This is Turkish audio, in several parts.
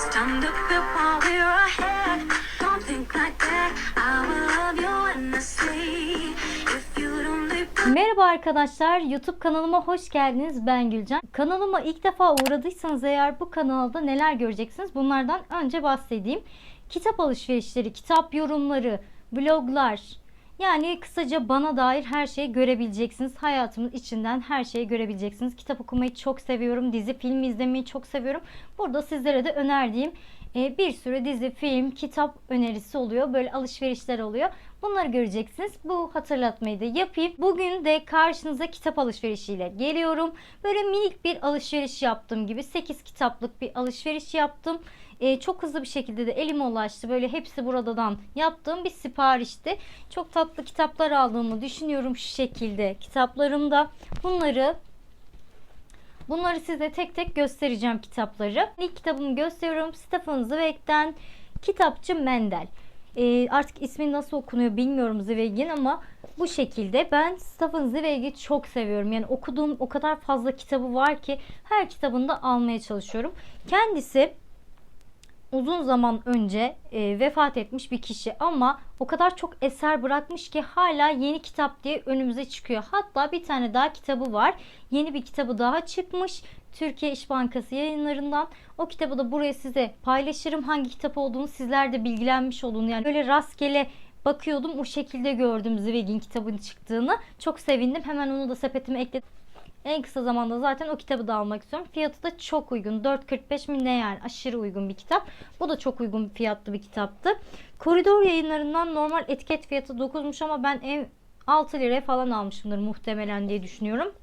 Stand up while we're ahead. Don't think like that. I will love you endlessly. Merhaba arkadaşlar, YouTube kanalıma hoş geldiniz. Ben Gülcan. Kanalıma ilk defa uğradıysanız eğer bu kanalda neler göreceksiniz? Bunlardan önce bahsedeyim. Kitap alışverişleri, kitap yorumları, vloglar, yani kısaca bana dair her şeyi görebileceksiniz. Hayatımın içinden her şeyi görebileceksiniz. Kitap okumayı çok seviyorum. Dizi, film izlemeyi çok seviyorum. Burada sizlere de önerdiğim e, bir sürü dizi, film, kitap önerisi oluyor. Böyle alışverişler oluyor. Bunları göreceksiniz. Bu hatırlatmayı da yapayım. Bugün de karşınıza kitap alışverişiyle geliyorum. Böyle minik bir alışveriş yaptığım gibi 8 kitaplık bir alışveriş yaptım. Ee, çok hızlı bir şekilde de elime ulaştı. Böyle hepsi buradan yaptığım bir siparişti. Çok tatlı kitaplar aldığımı düşünüyorum şu şekilde kitaplarımda. Bunları Bunları size tek tek göstereceğim kitapları. İlk kitabımı gösteriyorum. Stefan Zweig'den Kitapçı Mendel. Ee, artık ismi nasıl okunuyor bilmiyorum Zweig'in ama bu şekilde. Ben Stefan Zweig'i çok seviyorum. Yani okuduğum o kadar fazla kitabı var ki her kitabını da almaya çalışıyorum. Kendisi uzun zaman önce e, vefat etmiş bir kişi ama o kadar çok eser bırakmış ki hala yeni kitap diye önümüze çıkıyor. Hatta bir tane daha kitabı var. Yeni bir kitabı daha çıkmış. Türkiye İş Bankası yayınlarından. O kitabı da buraya size paylaşırım. Hangi kitap olduğunu sizler de bilgilenmiş olun. Yani böyle rastgele bakıyordum o şekilde gördüm Zweig'in kitabın çıktığını. Çok sevindim. Hemen onu da sepetime ekledim. En kısa zamanda zaten o kitabı da almak istiyorum. Fiyatı da çok uygun. 4.45 mi ne yani? Aşırı uygun bir kitap. Bu da çok uygun fiyatlı bir kitaptı. Koridor yayınlarından normal etiket fiyatı 9'muş ama ben en 6 liraya falan almışımdır muhtemelen diye düşünüyorum.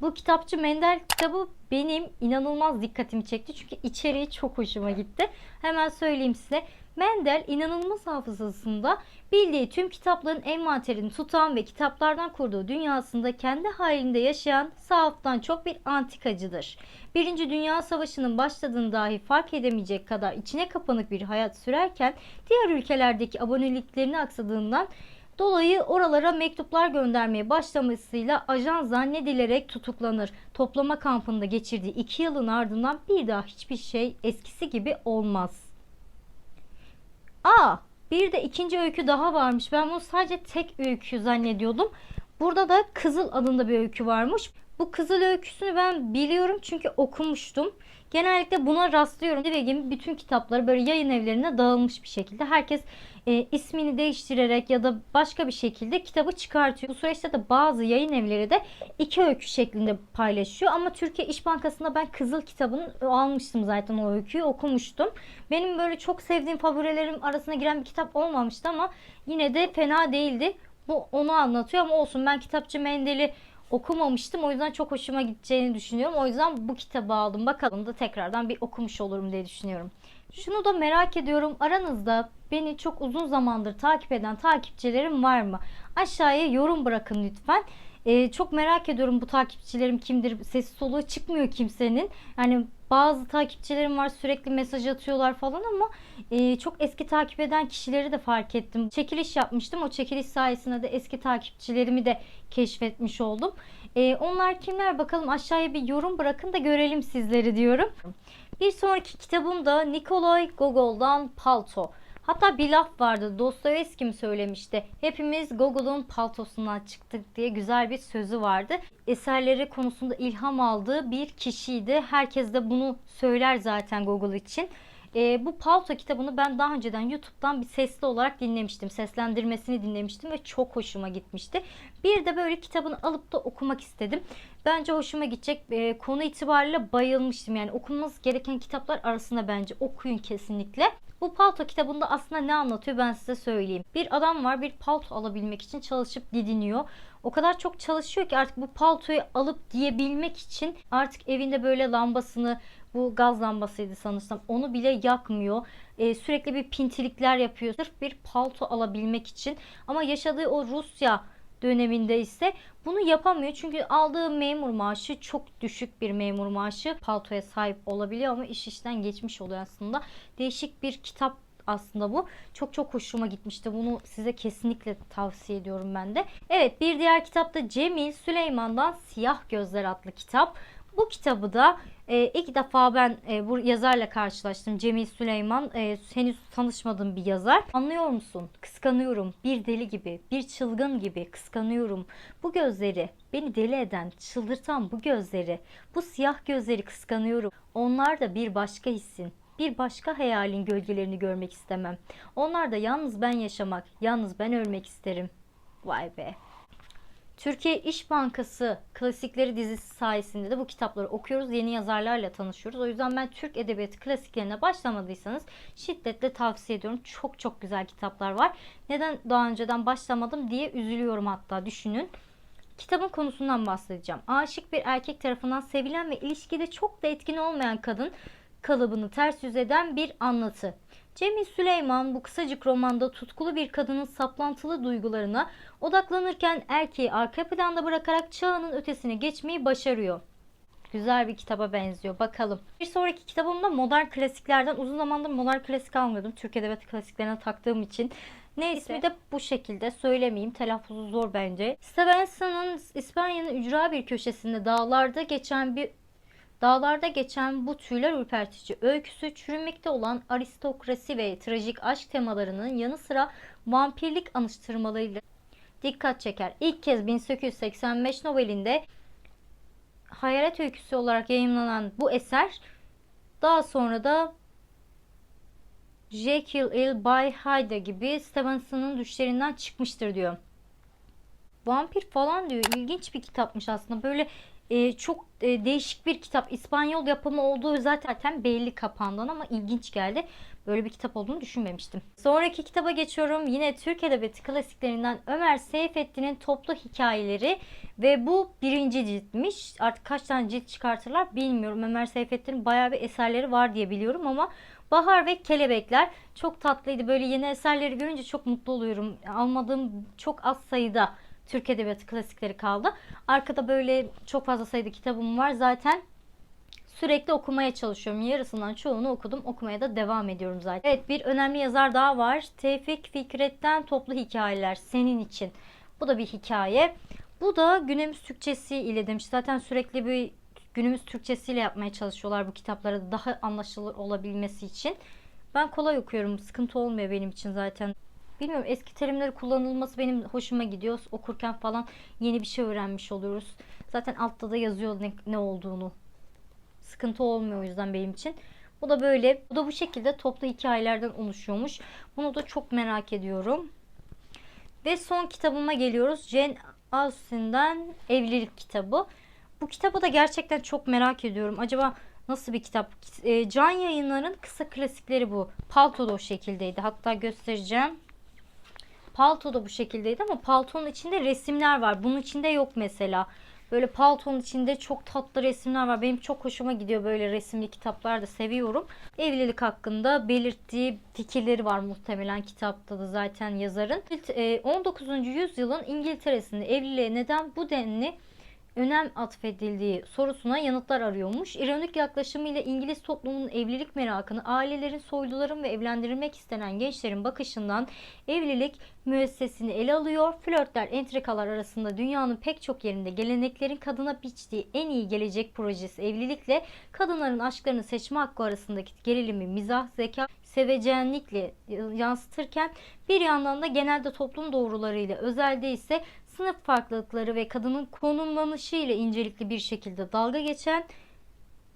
Bu kitapçı Mendel kitabı benim inanılmaz dikkatimi çekti. Çünkü içeriği çok hoşuma gitti. Hemen söyleyeyim size. Mendel inanılmaz hafızasında bildiği tüm kitapların envanterini tutan ve kitaplardan kurduğu dünyasında kendi halinde yaşayan sahaftan çok bir antikacıdır. Birinci Dünya Savaşı'nın başladığını dahi fark edemeyecek kadar içine kapanık bir hayat sürerken diğer ülkelerdeki aboneliklerini aksadığından Dolayı oralara mektuplar göndermeye başlamasıyla ajan zannedilerek tutuklanır. Toplama kampında geçirdiği iki yılın ardından bir daha hiçbir şey eskisi gibi olmaz. Aa, bir de ikinci öykü daha varmış. Ben bunu sadece tek öykü zannediyordum. Burada da Kızıl adında bir öykü varmış. Bu Kızıl öyküsünü ben biliyorum çünkü okumuştum. Genellikle buna rastlıyorum. Ve bütün kitapları böyle yayın evlerine dağılmış bir şekilde. Herkes e, ismini değiştirerek ya da başka bir şekilde kitabı çıkartıyor. Bu süreçte de bazı yayın evleri de iki öykü şeklinde paylaşıyor. Ama Türkiye İş Bankası'nda ben Kızıl kitabını almıştım zaten o öyküyü okumuştum. Benim böyle çok sevdiğim favorilerim arasına giren bir kitap olmamıştı ama yine de fena değildi. Bu onu anlatıyor ama olsun ben kitapçı Mendel'i okumamıştım. O yüzden çok hoşuma gideceğini düşünüyorum. O yüzden bu kitabı aldım. Bakalım da tekrardan bir okumuş olurum diye düşünüyorum. Şunu da merak ediyorum. Aranızda beni çok uzun zamandır takip eden takipçilerim var mı? Aşağıya yorum bırakın lütfen. Ee, çok merak ediyorum bu takipçilerim kimdir? Sesi soluğu çıkmıyor kimsenin. Yani bazı takipçilerim var sürekli mesaj atıyorlar falan ama e, çok eski takip eden kişileri de fark ettim. Çekiliş yapmıştım. O çekiliş sayesinde de eski takipçilerimi de keşfetmiş oldum. E, onlar kimler bakalım aşağıya bir yorum bırakın da görelim sizleri diyorum. Bir sonraki kitabım da Nikolay Gogol'dan Palto. Hatta bir laf vardı. Dostoyevski mi söylemişti? Hepimiz Gogol'un paltosundan çıktık diye güzel bir sözü vardı. Eserleri konusunda ilham aldığı bir kişiydi. Herkes de bunu söyler zaten Gogol için. E, bu Palto kitabını ben daha önceden YouTube'dan bir sesli olarak dinlemiştim. Seslendirmesini dinlemiştim ve çok hoşuma gitmişti. Bir de böyle kitabını alıp da okumak istedim. Bence hoşuma gidecek. E, konu itibariyle bayılmıştım. Yani okunması gereken kitaplar arasında bence okuyun kesinlikle. Bu palto kitabında aslında ne anlatıyor ben size söyleyeyim. Bir adam var bir palto alabilmek için çalışıp didiniyor. O kadar çok çalışıyor ki artık bu paltoyu alıp giyebilmek için artık evinde böyle lambasını bu gaz lambasıydı sanırsam onu bile yakmıyor. Ee, sürekli bir pintilikler yapıyor sırf bir palto alabilmek için. Ama yaşadığı o Rusya döneminde ise bunu yapamıyor. Çünkü aldığı memur maaşı çok düşük bir memur maaşı. Paltoya sahip olabiliyor ama iş işten geçmiş oluyor aslında. Değişik bir kitap aslında bu. Çok çok hoşuma gitmişti. Bunu size kesinlikle tavsiye ediyorum ben de. Evet bir diğer kitap da Cemil Süleyman'dan Siyah Gözler adlı kitap. Bu kitabı da e, ilk defa ben e, bu yazarla karşılaştım. Cemil Süleyman. E, henüz tanışmadığım bir yazar. Anlıyor musun? Kıskanıyorum. Bir deli gibi, bir çılgın gibi kıskanıyorum. Bu gözleri, beni deli eden, çıldırtan bu gözleri, bu siyah gözleri kıskanıyorum. Onlar da bir başka hissin, bir başka hayalin gölgelerini görmek istemem. Onlar da yalnız ben yaşamak, yalnız ben ölmek isterim. Vay be. Türkiye İş Bankası klasikleri dizisi sayesinde de bu kitapları okuyoruz. Yeni yazarlarla tanışıyoruz. O yüzden ben Türk Edebiyatı klasiklerine başlamadıysanız şiddetle tavsiye ediyorum. Çok çok güzel kitaplar var. Neden daha önceden başlamadım diye üzülüyorum hatta düşünün. Kitabın konusundan bahsedeceğim. Aşık bir erkek tarafından sevilen ve ilişkide çok da etkin olmayan kadın kalıbını ters yüz eden bir anlatı. Cemil Süleyman bu kısacık romanda tutkulu bir kadının saplantılı duygularına odaklanırken erkeği arka planda bırakarak çağının ötesine geçmeyi başarıyor. Güzel bir kitaba benziyor. Bakalım. Bir sonraki kitabımda modern klasiklerden uzun zamandır modern klasik almıyordum. Türk Edebiyatı klasiklerine taktığım için. Ne ismi de bu şekilde söylemeyeyim. Telaffuzu zor bence. Stevenson'ın İspanya'nın ücra bir köşesinde dağlarda geçen bir Dağlarda geçen bu tüyler ürpertici öyküsü çürümekte olan aristokrasi ve trajik aşk temalarının yanı sıra vampirlik anıştırmalarıyla dikkat çeker. İlk kez 1885 novelinde hayalet öyküsü olarak yayınlanan bu eser daha sonra da Jekyll il Bay Hyde gibi Stevenson'ın düşlerinden çıkmıştır diyor. Vampir falan diyor. İlginç bir kitapmış aslında. Böyle e, çok e, değişik bir kitap. İspanyol yapımı olduğu zaten belli kapağından ama ilginç geldi. Böyle bir kitap olduğunu düşünmemiştim. Sonraki kitaba geçiyorum. Yine Türk Edebiyatı klasiklerinden Ömer Seyfettin'in toplu hikayeleri ve bu birinci ciltmiş. Artık kaç tane cilt çıkartırlar bilmiyorum. Ömer Seyfettin'in bayağı bir eserleri var diye biliyorum ama Bahar ve Kelebekler çok tatlıydı. Böyle yeni eserleri görünce çok mutlu oluyorum. Almadığım çok az sayıda Türk Edebiyatı klasikleri kaldı. Arkada böyle çok fazla sayıda kitabım var. Zaten sürekli okumaya çalışıyorum. Yarısından çoğunu okudum. Okumaya da devam ediyorum zaten. Evet bir önemli yazar daha var. Tevfik Fikret'ten Toplu Hikayeler Senin için. Bu da bir hikaye. Bu da günümüz Türkçesi ile demiş. Zaten sürekli bir günümüz Türkçesiyle yapmaya çalışıyorlar bu kitapları daha anlaşılır olabilmesi için. Ben kolay okuyorum. Sıkıntı olmuyor benim için zaten. Bilmiyorum eski terimleri kullanılması benim hoşuma gidiyor. Okurken falan yeni bir şey öğrenmiş oluyoruz. Zaten altta da yazıyor ne, ne olduğunu. Sıkıntı olmuyor o yüzden benim için. Bu da böyle. Bu da bu şekilde toplu hikayelerden oluşuyormuş. Bunu da çok merak ediyorum. Ve son kitabıma geliyoruz. Jane Austen'den Evlilik kitabı. Bu kitabı da gerçekten çok merak ediyorum. Acaba nasıl bir kitap? E, Can Yayınlar'ın kısa klasikleri bu. Palto da o şekildeydi. Hatta göstereceğim. Palto da bu şekildeydi ama paltonun içinde resimler var. Bunun içinde yok mesela. Böyle paltonun içinde çok tatlı resimler var. Benim çok hoşuma gidiyor böyle resimli kitaplar da seviyorum. Evlilik hakkında belirttiği fikirleri var muhtemelen kitapta da zaten yazarın. 19. E, yüzyılın İngiltere'sinde evliliğe neden bu denli önem atfedildiği sorusuna yanıtlar arıyormuş. İronik yaklaşımıyla İngiliz toplumunun evlilik merakını ailelerin, soyluların ve evlendirilmek istenen gençlerin bakışından evlilik müessesini ele alıyor. Flörtler, entrikalar arasında dünyanın pek çok yerinde geleneklerin kadına biçtiği en iyi gelecek projesi evlilikle kadınların aşklarını seçme hakkı arasındaki gerilimi mizah, zeka, sevecenlikle yansıtırken bir yandan da genelde toplum doğrularıyla özelde ise sınıf farklılıkları ve kadının konumlanışı ile incelikli bir şekilde dalga geçen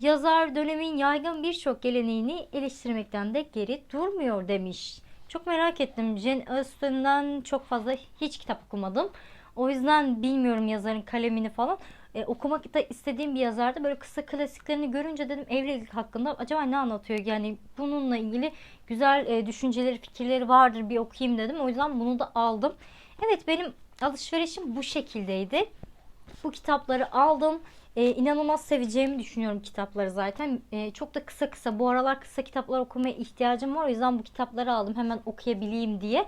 yazar dönemin yaygın birçok geleneğini eleştirmekten de geri durmuyor demiş. Çok merak ettim. Jane Austen'dan çok fazla hiç kitap okumadım. O yüzden bilmiyorum yazarın kalemini falan. E, okumak da istediğim bir yazardı. Böyle kısa klasiklerini görünce dedim evlilik hakkında acaba ne anlatıyor? Yani bununla ilgili güzel e, düşünceleri, fikirleri vardır bir okuyayım dedim. O yüzden bunu da aldım. Evet benim alışverişim bu şekildeydi. Bu kitapları aldım. Ee, inanılmaz seveceğimi düşünüyorum kitapları zaten. Ee, çok da kısa kısa bu aralar kısa kitaplar okumaya ihtiyacım var. O yüzden bu kitapları aldım hemen okuyabileyim diye.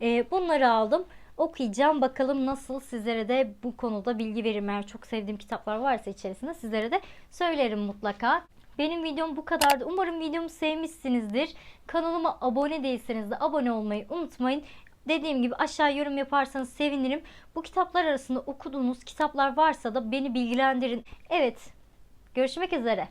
Ee, bunları aldım. Okuyacağım bakalım nasıl sizlere de bu konuda bilgi veririm. Eğer çok sevdiğim kitaplar varsa içerisinde sizlere de söylerim mutlaka. Benim videom bu kadardı. Umarım videomu sevmişsinizdir. Kanalıma abone değilseniz de abone olmayı unutmayın. Dediğim gibi aşağı yorum yaparsanız sevinirim. Bu kitaplar arasında okuduğunuz kitaplar varsa da beni bilgilendirin. Evet Görüşmek üzere.